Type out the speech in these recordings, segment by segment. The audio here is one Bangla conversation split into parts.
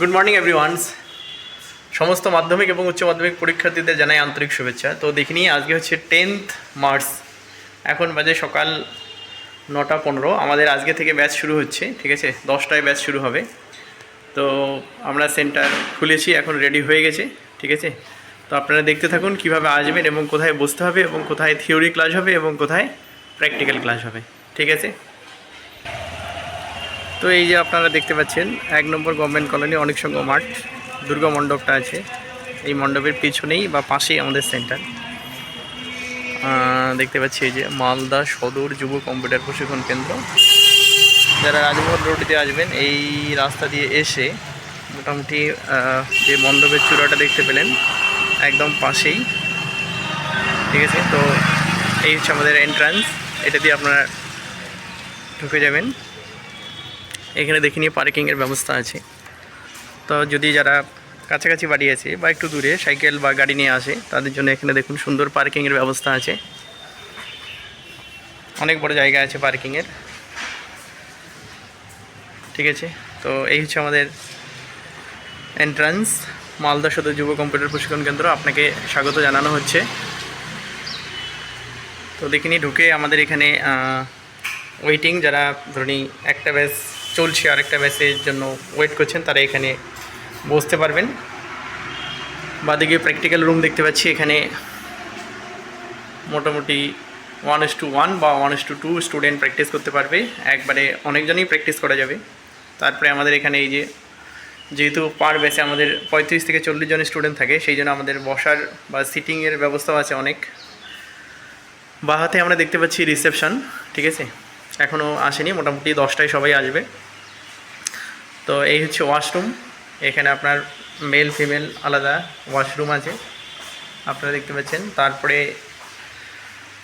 গুড মর্নিং এভরিওয়ানস সমস্ত মাধ্যমিক এবং উচ্চ মাধ্যমিক পরীক্ষার্থীদের জানাই আন্তরিক শুভেচ্ছা। তো দেখে নিই আজকে হচ্ছে টেন্থ মার্চ এখন বাজে সকাল নটা পনেরো। আমাদের আজকে থেকে ব্যাচ শুরু হচ্ছে, ঠিক আছে? দশটায় ব্যাচ শুরু হবে। তো আমরা সেন্টার খুলেছি, এখন রেডি হয়ে গেছে, ঠিক আছে? তো আপনারা দেখতে থাকুন কীভাবে আসবেন এবং কোথায় বসতে হবে এবং কোথায় থিওরি ক্লাস হবে এবং কোথায় প্র্যাকটিক্যাল ক্লাস হবে, ঠিক আছে? তো এই যে আপনারা দেখতে পাচ্ছেন, এক নম্বর গভর্নমেন্ট কলোনি, অনেক সঙ্গ মাঠ, দুর্গা মণ্ডপটা আছে। এই মণ্ডপের পিছনেই বা পাশেই আমাদের সেন্টার। দেখতে পাচ্ছি এই যে মালদা সদর যুব কম্পিউটার প্রশিক্ষণ কেন্দ্র। যারা রাজমোহন রোড আসবেন, এই রাস্তা দিয়ে এসে মোটামুটি যে মণ্ডপের চূড়াটা দেখতে পেলেন, একদম পাশেই। ঠিক আছে? তো এই হচ্ছে আমাদের এন্ট্রান্স এটা দিয়ে আপনারা ঢুকে যাবেন। এখানে দেখে নিয়ে পার্কিংয়ের ব্যবস্থা আছে। তো যদি যারা কাছাকাছি বাড়ি আছে বা একটু দূরে সাইকেল বা গাড়ি নিয়ে আসে, তাদের জন্য এখানে দেখুন সুন্দর পার্কিংয়ের ব্যবস্থা আছে। অনেক বড় জায়গা আছে পার্কিংয়ের। ঠিক আছে? তো এই হচ্ছে আমাদের এন্ট্রান্স মালদা সদর যুব কম্পিউটার প্রশিক্ষণ কেন্দ্র আপনাকে স্বাগত জানানো হচ্ছে। তো দেখিনি ঢুকে আমাদের এখানে ওয়েটিং যারা ধরুন একটা ব্যাচ চলছে আরেকটা ব্যাচের জন্য ওয়েট করছেন, তারা এখানে বসতে পারবেন। বাদিকে প্র্যাকটিক্যাল রুম দেখতে পাচ্ছি, এখানে মোটামুটি ওয়ান এস টু ওয়ান বা one is to two student practice করতে পারবে। একবারে অনেকজনই প্র্যাকটিস করা যাবে। তারপরে আমাদের এখানে এই যে, যেহেতু পার ব্যাচে আমাদের পঁয়ত্রিশ থেকে চল্লিশ জন স্টুডেন্ট থাকে, সেই জন্য আমাদের বসার বা সিটিংয়ের ব্যবস্থাও আছে অনেক। বাহাতে আমরা দেখতে পাচ্ছি রিসেপশন ঠিক আছে? এখনও আসেনি, মোটামুটি দশটায় সবাই আসবে। তো এই হচ্ছে ওয়াশরুম এখানে আপনার মেল ফিমেল আলাদা ওয়াশরুম আছে। আপনারা দেখতে পাচ্ছেন। তারপরে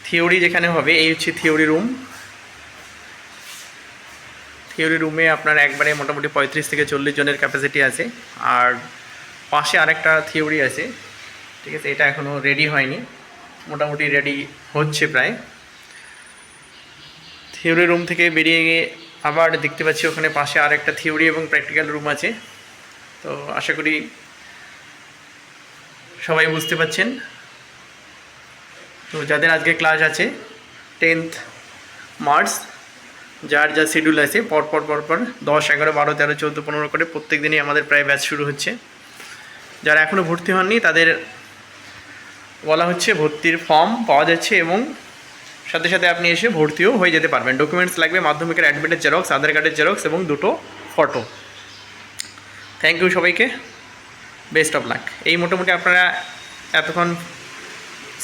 থিওরি যেখানে হবে, এই হচ্ছে থিওরি রুম থিওরি রুমে আপনার একবারে মোটামুটি পঁয়ত্রিশ থেকে চল্লিশ জনের ক্যাপাসিটি আছে। আর পাশে আরেকটা থিওরি আছে। ঠিক আছে, এটা এখনও রেডি হয়নি। মোটামুটি রেডি হচ্ছে প্রায়। থিওরি রুম থেকে বেরিয়ে গিয়ে আবার দেখতে পাচ্ছি ওখানে পাশে আর একটা থিওরি এবং প্র্যাকটিক্যাল রুম আছে। তো আশা করি সবাই বুঝতে পাচ্ছেন তো যাদের আজকে ক্লাস আছে, টেন্থ মার্চ যার যা শিডিউল আছে, পরপর পরপর দশ, এগারো, বারো, তেরো, চৌদ্দো, পনেরো করে প্রত্যেক দিনই আমাদের প্রায় ব্যাচ শুরু হচ্ছে। যারা এখনও ভর্তি হননি, তাদের বলা হচ্ছে ভর্তির ফর্ম পাওয়া যাচ্ছে এবং সাথে সাথে আপনি এসে ভর্তিও হয়ে যেতে পারবেন। ডকুমেন্টস লাগবে, মাধ্যমিকের অ্যাডমিটের জেরক্স আধার কার্ডের জেরক্স এবং দুটো ফটো থ্যাংক ইউ সবাইকে। বেস্ট অফ লাক এই মোটামুটি আপনারা এতক্ষণ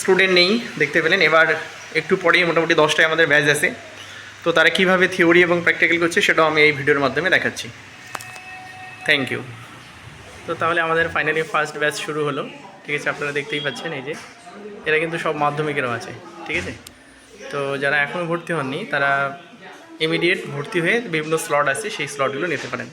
স্টুডেন্ট নেই, দেখতে পেলেন। এবার একটু পরেই মোটামুটি দশটায় আমাদের ব্যাচ আছে। তো তারা কীভাবে থিওরি এবং প্র্যাকটিক্যাল করছে সেটাও আমি এই ভিডিওর মাধ্যমে দেখাচ্ছি। থ্যাংক ইউ তো তাহলে আমাদের ফাইনালি ফার্স্ট ব্যাচ শুরু হলো। ঠিক আছে, আপনারা দেখতেই পাচ্ছেন এই যে। এরা কিন্তু সব মাধ্যমিকেরও আছে। ঠিক আছে? তো যারা এখনও ভর্তি হননি, তারা ইমিডিয়েট ভর্তি হয়ে বিভিন্ন স্লট আছে, সেই স্লটগুলো নিতে পারেন।